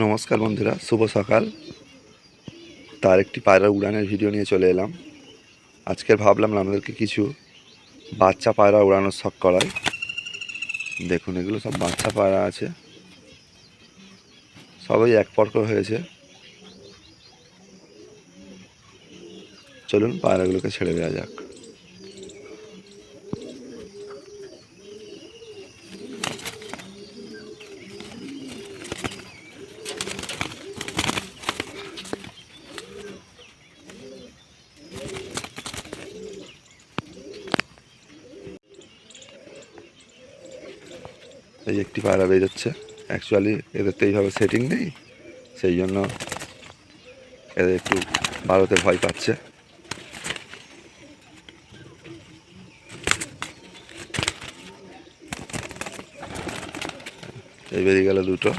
নমস্কার বন্ধুরা, শুভ সকাল। তার একটি পায়রা উড়ানের ভিডিও নিয়ে চলে এলাম। আজকের ভাবলাম আপনাদেরকে কিছু বাচ্চা পায়রা উড়ানোর শখ করায় দেখুন, এগুলো সব বাচ্চা পায়রা আছে। সবাই এক পর্ক হয়েছে। চলুন, পায়রাগুলোকে ছেড়ে দেওয়া যাক। এই একটি পায়রা বেরোচ্ছে অ্যাকচুয়ালি এদের তো এইভাবে সেটিং নেই। সেই জন্য এদের একটু ভারতে ভয় পাচ্ছে। এই বেরিয়ে গেল দুটো।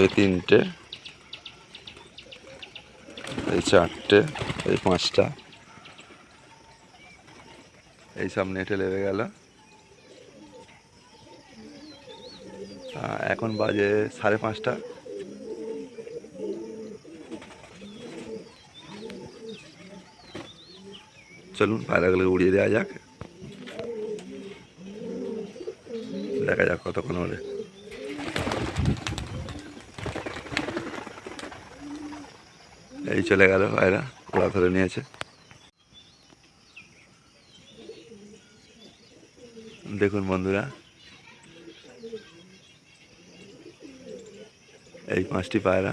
এই তিনটে, এই চারটে, এই পাঁচটা। এই সব নেটে লেগে গেল। এখন বাজে সাড়ে পাঁচটা। চলুন পায়রাগুলোকে উড়িয়ে দেওয়া যাক। দেখা যাক কতক্ষণ ওরে এই চলে গেল পায়রা, ওরা ধরে নিয়েছে। দেখুন বন্ধুরা। এই পাঁচটি পায়রা।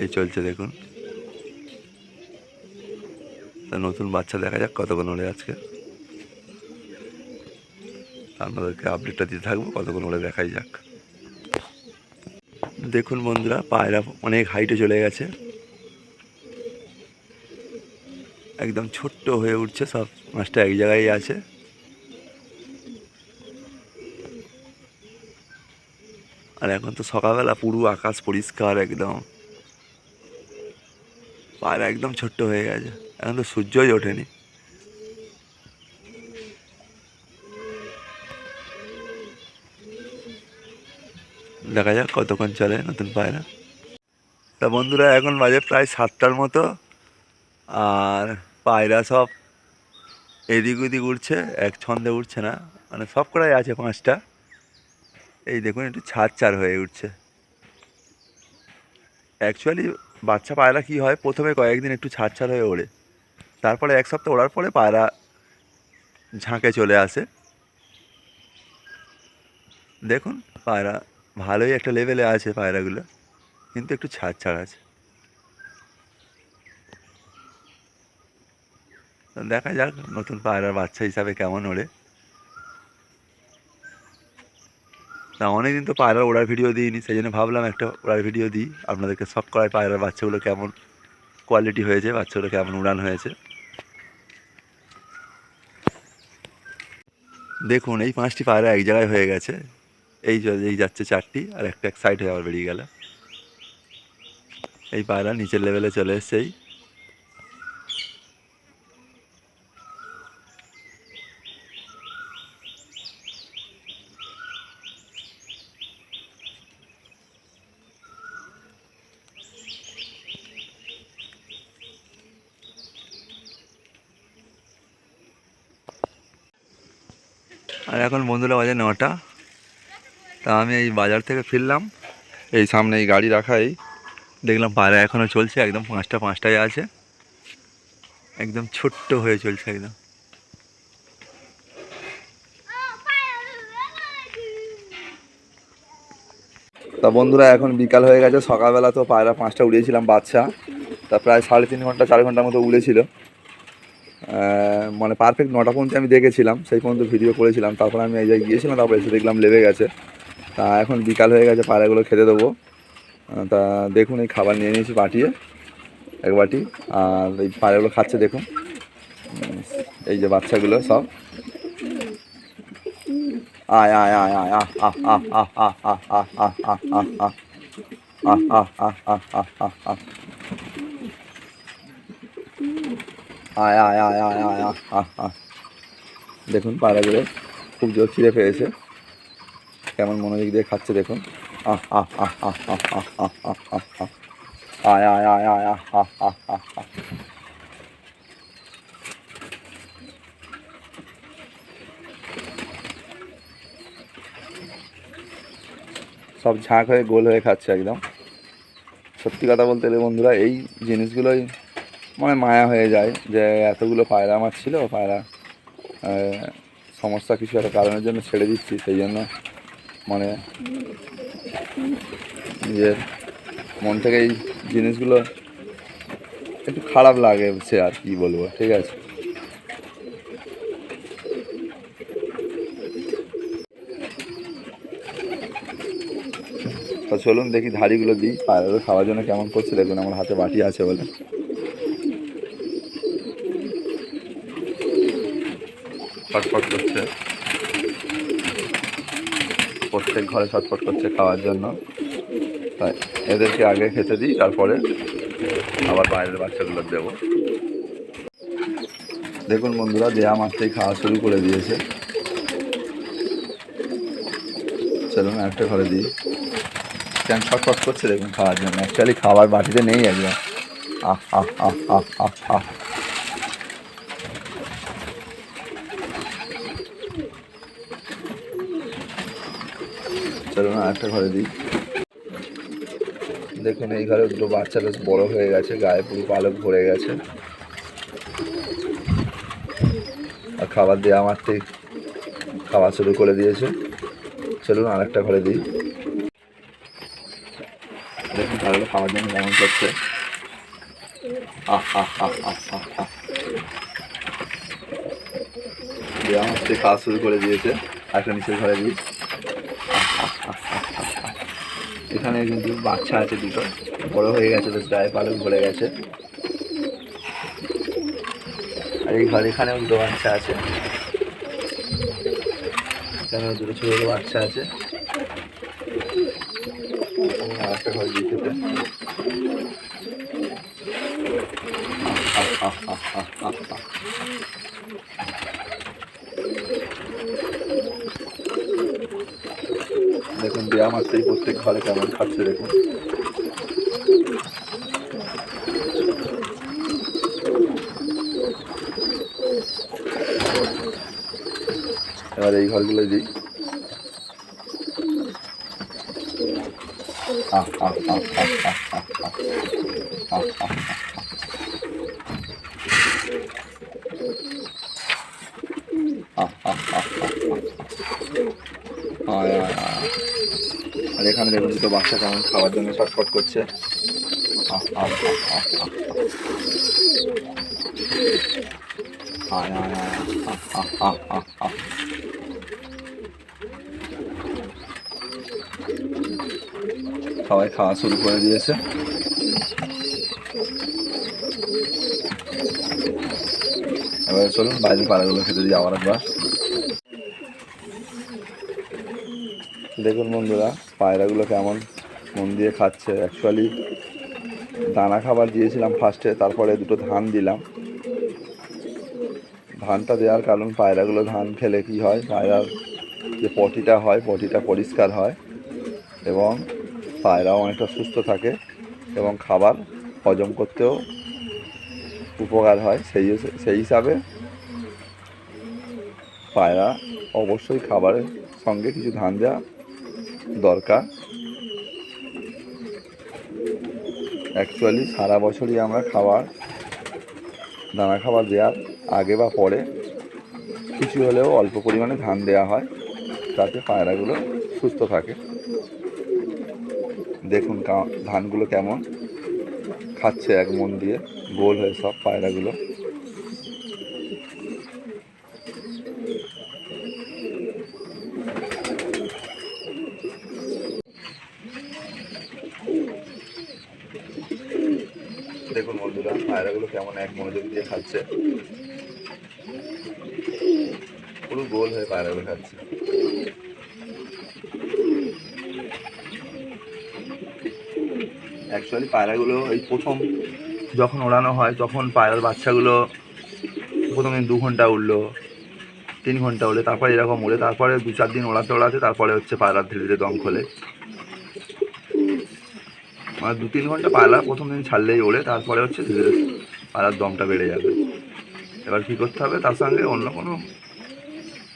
এই চলছে দেখুন। তা নতুন বাচ্চা দেখা যাক কতক্ষণ ওড়ে আজকে। আপনাদেরকে আপডেটটা দিতে থাকব কতক্ষণ ওড়ে দেখাই যাক। দেখুন বন্ধুরা, পায়রা অনেক হাইটে চলে গেছে। একদম ছোট্ট হয়ে উঠছে, সব মাছটা এক জায়গায় আছে। আর এখন তো সকালবেলা পুরো আকাশ পরিষ্কার একদম। পায়রা একদম ছোট্ট হয়ে গেছে, এখন তো সূর্যই ওঠেনি। দেখা যাক কতক্ষণ চলে নতুন পায়রা। তা বন্ধুরা, এখন বাজে প্রায় সাতটার মতো, আর পায়রা সব এদিক ওদিক উঠছে এক ছন্দে উঠছে না। মানে সব কটাই আছে পাঁচটা। এই দেখুন, একটু ছাদ ছাড় হয়ে উঠছে। অ্যাকচুয়ালি বাচ্চা পায়রা কী হয়? প্রথমে কয়েকদিন একটু ছাড় ছাড় হয়ে ওড়ে। তারপরে এক সপ্তাহ ওড়ার পরে পায়রা ঝাঁকে চলে আসে। দেখুন, পায়রা ভালোই একটা লেভেলে আছে পায়রাগুলো। কিন্তু একটু ছাড় ছাড় আছে। দেখা যাক, নতুন পায়রার বাচ্চা হিসাবে কেমন ওড়ে। না, অনেকদিন তো পায়রার ওড়ার ভিডিও দিইনি, সেই জন্য ভাবলাম একটা ওড়ার ভিডিও দিই। আপনাদেরকে সব করায় পায়রার বাচ্চাগুলো কেমন কোয়ালিটি হয়েছে, বাচ্চাগুলো কেমন উড়ান হয়েছে। দেখুন, এই পাঁচটি পায়রা এক জায়গায় হয়ে গেছে। এই এই যাচ্ছে চারটি, আর একটা এক সাইড হয়ে আবার বেরিয়ে গেল। এই পায়রা নিচের লেভেলে চলে এসছে, এই আর এখন বন্ধুরা বাজে নটা। তা আমি এই বাজার থেকে ফিরলাম। এই সামনে এই গাড়ি রাখা এই দেখলাম পায়রা এখনও চলছে, একদম পাঁচটা পাঁচটায় আছে। একদম ছোট্ট হয়ে চলছে একদম। তা বন্ধুরা এখন বিকাল হয়ে গেছে, সকালবেলা তো পায়রা পাঁচটা উড়িয়েছিলাম, বাচ্চা। তা প্রায় সাড়ে তিন ঘণ্টা, চার ঘণ্টার মতো উড়েছিল। মানে পারফেক্ট নটা পর্যন্ত আমি দেখেছিলাম সেই পর্যন্ত ভিডিও করেছিলাম তারপর আমি এই জায়গায় গিয়েছিলাম তারপর এসে দেখলাম লেবে গেছে তা এখন বিকাল হয়ে গেছে পায়রাগুলো খেতে দেবো তা দেখুন এই খাবার নিয়ে নিয়েছি পাঠিয়ে এক বাটি আর এই পায়রাগুলো খাচ্ছে দেখুন এই যে বাচ্চাগুলো সব আয় আয় আয় আয় আহ আহ আহ আহ আহ আহ আহ আহ আহ আহ আহ আহ আহ আহ আহ আয় আয় আয় আয় আয় আহ দেখুন পায়রাগুলো খুব জোর ছিঁড়ে পেয়েছে কেমন মনোযোগ দিয়ে খাচ্ছে দেখুন আহ আহ আহ আহ আহ আহ আহ আয় আয় আয় আয় আহ আহ আহ সব ঝাঁক হয়ে গোল হয়ে খাচ্ছে একদম সত্যি কথা বলতে গেলে বন্ধুরা এই জিনিসগুলোই মানে মায়া হয়ে যায় যে এতগুলো পায়রা আমার ছিল পায়রা সমস্যা কিছু একটা কারণের জন্য ছেড়ে দিচ্ছি, সেই জন্য মানে নিজের মন থেকে এই জিনিসগুলো একটু খারাপ লাগে সে আর কি বলব, ঠিক আছে? তো চলুন দেখি ধাড়িগুলো দিই পায়রাগুলো খাওয়ার জন্য কেমন করছে, দেখুন আমার হাতে বাটি আছে বলে। ছটফট করছে। প্রত্যেক ঘরে ছটফট করছে খাওয়ার জন্য। তাই এদেরকে আগে খেতে দিই, তারপরে আবার বাইরের বাচ্চাগুলো দেবো। দেখুন বন্ধুরা, দেয়া মাত্রই খাওয়া শুরু করে দিয়েছে। চলুন একটা ঘরে দিই। কেন ছটফট করছে দেখুন খাওয়ার জন্য? অ্যাকচুয়ালি খাবার বাটিতে নেই একদম। আহ আহ আহ আহ আহ আহ। চলুন আর একটা ঘরে দিই। দেখুন, এই ঘরে দুটো বাচ্চা বেশ বড় হয়ে গেছে, গায়ে পুরো পালক ভরে গেছে। আর খাবার দেওয়া ঠিক খাওয়া শুরু করে দিয়েছে। চলুন আর একটা ঘরে দিই। দেখুন তাহলে খাওয়ার জন্য কেমন করছে। আহ আহ আহ আহ আহ আহ। দেওয়া মাত্রই খাওয়া শুরু করে দিয়েছে। একটা নিচের ঘরে দিই। এখানে কিন্তু বাচ্চা আছে দুটো। বড় হয়ে গেছে বেশ গায়ে পালক ভরে গেছে। আর এই ঘর এখানেও দুটো বাচ্চা আছে। এখানেও দুটো ছোটো ছোটো বাচ্চা আছে। ঘর দিতে দেখুন দেয়া মাত্রই প্রত্যেক ঘরে কেমন খাচ্ছে দেখুন এবার এই ঘরগুলো দিই আহ আহ আহ আহ আহ আয় আয় আয় আর এখানে দেখুন দুটো বাচ্চা কেমন খাওয়ার জন্য ছটফট করছে। সবাই খাওয়া শুরু করে দিয়েছে এবারে চলুন বাইরের পাড়াগুলো খেতে দিই আবার একবার দেখুন বন্ধুরা, পায়রাগুলো কেমন মন দিয়ে খাচ্ছে। অ্যাকচুয়ালি দানা খাবার দিয়েছিলাম ফার্স্টে তারপরে দুটো ধান দিলাম। ধানটা দেওয়ার কারণ পায়রাগুলো ধান খেলে কি হয়, পায়রার যে পটিটা হয়, পটিটা পরিষ্কার হয় এবং পায়রাও অনেকটা সুস্থ থাকে এবং খাবার হজম করতেও উপকার হয়। সেই সেই হিসাবে পায়রা অবশ্যই খাবারের সঙ্গে কিছু ধান দেওয়া দরকার। অ্যাকচুয়ালি সারা বছরই আমরা খাবার, দানা খাবার দেওয়ার আগে বা পরে কিছু হলেও অল্প পরিমাণে ধান দেওয়া হয়, যাতে পায়রাগুলো সুস্থ থাকে। দেখুন ধানগুলো কেমন, খাচ্ছে এক মন দিয়ে, গোল হয়ে সব পায়রাগুলো দেখুন বন্ধুরা পায়রাগুলো কেমন এক মনোযোগ দিয়ে খাচ্ছে? পুরো গোল হয়ে পায়রাগুলো খাচ্ছে। অ্যাকচুয়ালি পায়রাগুলো এই প্রথম যখন ওড়ানো হয়, তখন পায়রার বাচ্চাগুলো প্রথম দু ঘণ্টা উঠল তিন ঘণ্টা উড়ে তারপরে এরকম উড়ে, তারপরে দু চার দিন ওড়াতে ওড়াতে তারপরে হচ্ছে পায়রা ধীরে ধীরে দম খোলে। মানে দু তিন ঘণ্টা পায়রা প্রথম দিন ছাড়লেই ওড়ে, তারপরে হচ্ছে ধীরে ধীরে পায়রার দমটা বেড়ে যাবে। এবার কী করতে হবে? তার সঙ্গে অন্য কোনো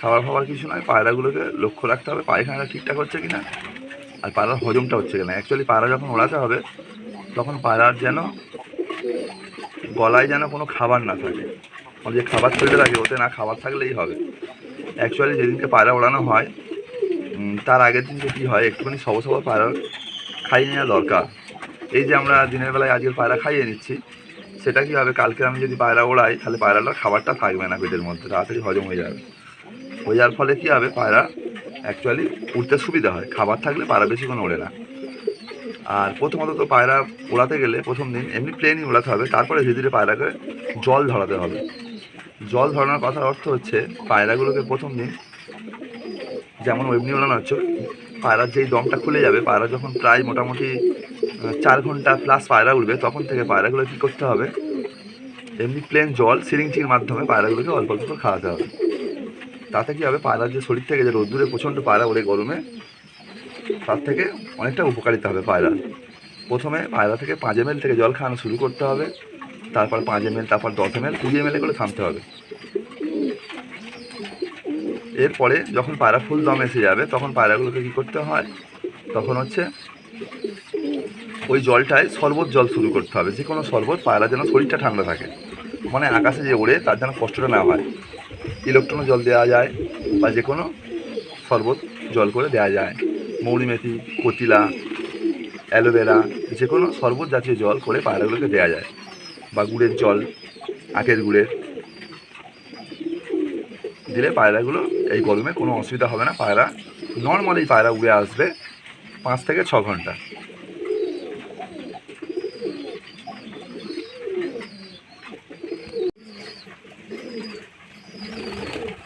খাবার ফাবার কিছু নয়। পায়রাগুলোকে লক্ষ্য রাখতে হবে। পায়খানাটা ঠিকঠাক হচ্ছে কি না আর পায়রার হজমটা হচ্ছে কিনা? অ্যাকচুয়ালি পায়রা যখন ওড়াতে হবে, তখন পায়রার যেন গলায় যেন কোনো খাবার না থাকে। ওর যে খাবার তৈরি থাকে, ওতে না খাবার থাকলেই হবে। অ্যাকচুয়ালি যেদিনকে পায়রা ওড়ানো হয় তার আগের দিনকে কী হয়, একটুখানি সব পায়রা খাইয়ে নেওয়া দরকার। এই যে আমরা দিনের বেলায় আজকের পায়রা খাইয়ে নিচ্ছি সেটা কী হবে? কালকে আমি যদি পায়রা ওড়াই, তাহলে পায়রাটার খাবারটা থাকবে না পেটের মধ্যে, তাড়াতাড়ি হজম হয়ে যাবে। হয়ে যাওয়ার ফলে কী হবে? পায়রা অ্যাকচুয়ালি উঠতে সুবিধা হয়। খাবার থাকলে পায়রা বেশি বেশিক্ষণ ওড়ে না। আর প্রথমত তো পায়রা ওড়াতে গেলে প্রথম দিন এমনি প্লেনই ওড়াতে হবে। তারপরে ধীরে ধীরে পায়রাকে জল ধরাতে হবে। জল ধরানোর কথার অর্থ হচ্ছে, পায়রাগুলোকে প্রথম দিন যেমন এমনি ওড়ানো হচ্ছে, পায়রার যেই দমটা খুলে যাবে, পায়রা যখন প্রায় মোটামুটি চার ঘণ্টা প্লাস পায়রা উঠবে তখন থেকে পায়রাগুলো কী করতে হবে? এমনি প্লেন জল সিরিঞ্চির মাধ্যমে পায়রাগুলোকে অল্প অল্প খাওয়াতে হবে। তাতে কী হবে? পায়রার যে শরীর থেকে যে রোদ্দুরে প্রচণ্ড পায়রা ওড়ে গরমে, তার থেকে অনেকটা উপকারিতা হবে পায়রা প্রথমে পায়রা থেকে পাঁচ এম থেকে জল খাওয়ানো শুরু করতে হবে, তারপর পাঁচ এম তারপর দশ এম এল কুড়ি এম করে থামতে হবে। এরপরে যখন পায়রা ফুল দম এসে যাবে, তখন পায়রাগুলোকে কী করতে হয়? তখন হচ্ছে ওই জলটায় শরবত জল শুরু করতে হবে। যে কোনো শরবত, পায়রা যেন শরীরটা ঠান্ডা থাকে। মানে আকাশে যে ওড়ে, তার যেন কষ্টটা না হয়। ইলেকট্রনও জল দেওয়া যায় বা যে কোনো শরবত জল করে দেওয়া যায়। মৌরি মেথি কচিলা অ্যালোভেরা, যে কোনো শরবত জাতীয় জল করে পায়রাগুলোকে দেওয়া যায়। বা গুড়ের জল, আখের গুড়ের। দিলে পায়রাগুলো এই গরমে কোনো অসুবিধা হবে না। পায়রা, নর্মালি পায়রা উড়ে আসবে পাঁচ থেকে ছ ঘণ্টা।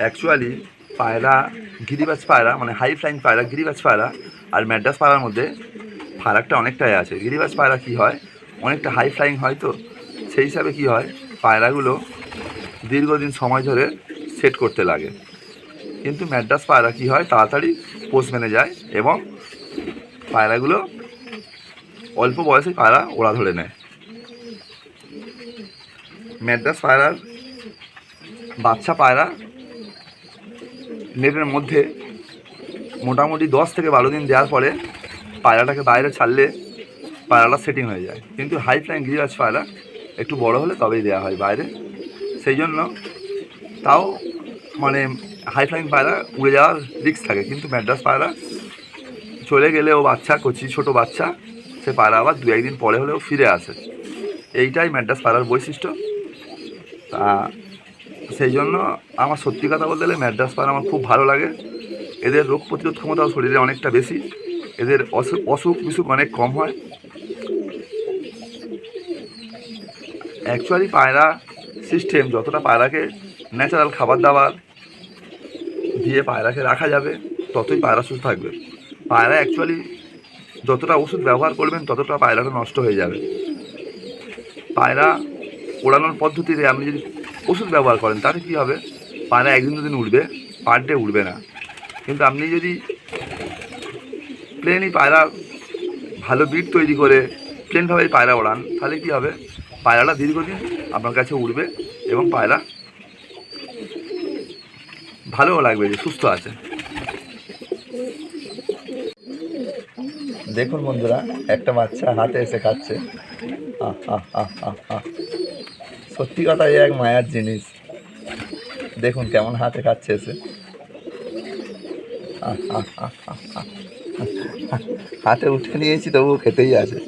অ্যাকচুয়ালি পায়রা, গিরিবাজ পায়রা মানে হাই ফ্লাইং পায়রা, গিরিবাজ পায়রা আর ম্যাড্রাস পায়রার মধ্যে ফারাকটা অনেকটাই আছে। গিরিবাজ পায়রা কী হয়? অনেকটা হাই ফ্লাইং হয় তো, সেই হিসাবে কী হয়? পায়রাগুলো দীর্ঘদিন সময় ধরে সেট করতে লাগে। কিন্তু ম্যাড্রাস পায়রা কী হয়? তাড়াতাড়ি পোষ মেনে যায় এবং পায়রাগুলো অল্প বয়সে পায়রা ওড়া ধরে নেয়। ম্যাড্রাস পায়রার বাচ্চা পায়রা নেটের মধ্যে মোটামুটি দশ থেকে বারো দিন দেওয়ার পরে পায়রাটাকে বাইরে ছাড়লে পায়রাটা সেটিং হয়ে যায়। কিন্তু হাই ফ্লাইং গিরিবাজ পায়রা, একটু বড় হলে তবেই দেওয়া হয় বাইরে। সেই জন্য তাও মানে হাই ফ্লাইং পায়রা উড়ে যাওয়ার রিস্ক থাকে। কিন্তু ম্যাড্রাস পায়রা চলে গেলে ও বাচ্চা, কচি ছোট বাচ্চা, সে পায়রা আবার দু একদিন পরে হলেও ফিরে আসে। এইটাই ম্যাড্রাস পায়রার বৈশিষ্ট্য। তা সেই জন্য আমার সত্যি কথা বলতে গেলে ম্যাড্রাস পায়রা আমার খুব ভালো লাগে। এদের রোগ প্রতিরোধ ক্ষমতাও শরীরে অনেকটা বেশি। এদের অসুখ অসুখ বিসুখ অনেক কম হয়। অ্যাকচুয়ালি পায়রা সিস্টেম যতটা পায়রাকে ন্যাচারাল খাবার দাবার দিয়ে পায়রাকে রাখা যাবে, ততই পায়রা সুস্থ থাকবে। পায়রা অ্যাকচুয়ালি যতটা ওষুধ ব্যবহার করবেন, ততটা পায়রাটা নষ্ট হয়ে যাবে। পায়রা ওড়ানোর পদ্ধতিতে আপনি যদি ওষুধ ব্যবহার করেন তাতে কী হবে? পায়রা একদিন দুদিন উঠবে পার ডে উঠবে না। কিন্তু আপনি যদি প্লেনই পায়রা ভালো বিট তৈরি করে প্লেনভাবেই পায়রা ওড়ান তাহলে কী হবে? পায়রাটা দীর্ঘদিন আপনার কাছে উঠবে এবং পায়রা ভালোও লাগবে যে সুস্থ আছে। দেখুন বন্ধুরা একটা বাচ্চা হাতে এসে খাচ্ছে। আহ, আহ, আহ, আহ, আহ। সত্যি কথাই এক মায়ার জিনিস। দেখুন কেমন হাতে খাচ্ছে এসে। হাতে উঠে নিয়েছি, তবুও খেতেই আছে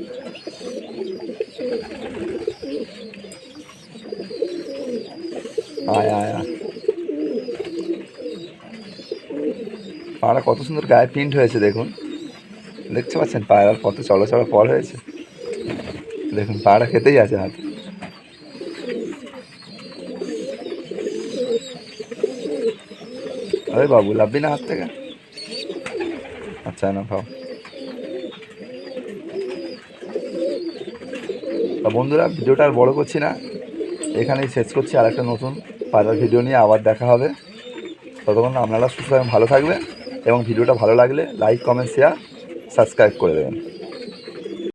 আয় আয় কত সুন্দর গায়ে প্রিন্ট হয়েছে, দেখুন। দেখতে পাচ্ছেন পায়রার কত চড়া পর হয়েছে। দেখুন পায়রা খেতেই আছে হাতে। আরে বাবু, লাভবি না হাত থেকে? আচ্ছা না খাও বন্ধুরা, ভিডিওটা আর বড় করছি না। এখানেই শেষ করছি আর একটা নতুন পায়রার ভিডিও নিয়ে, আবার দেখা হবে। ততক্ষণ আপনারা সুস্থ ভালো থাকবেন, এবং ভিডিওটা ভালো লাগলে লাইক, কমেন্ট শেয়ার সাবস্ক্রাইব করে দেবেন।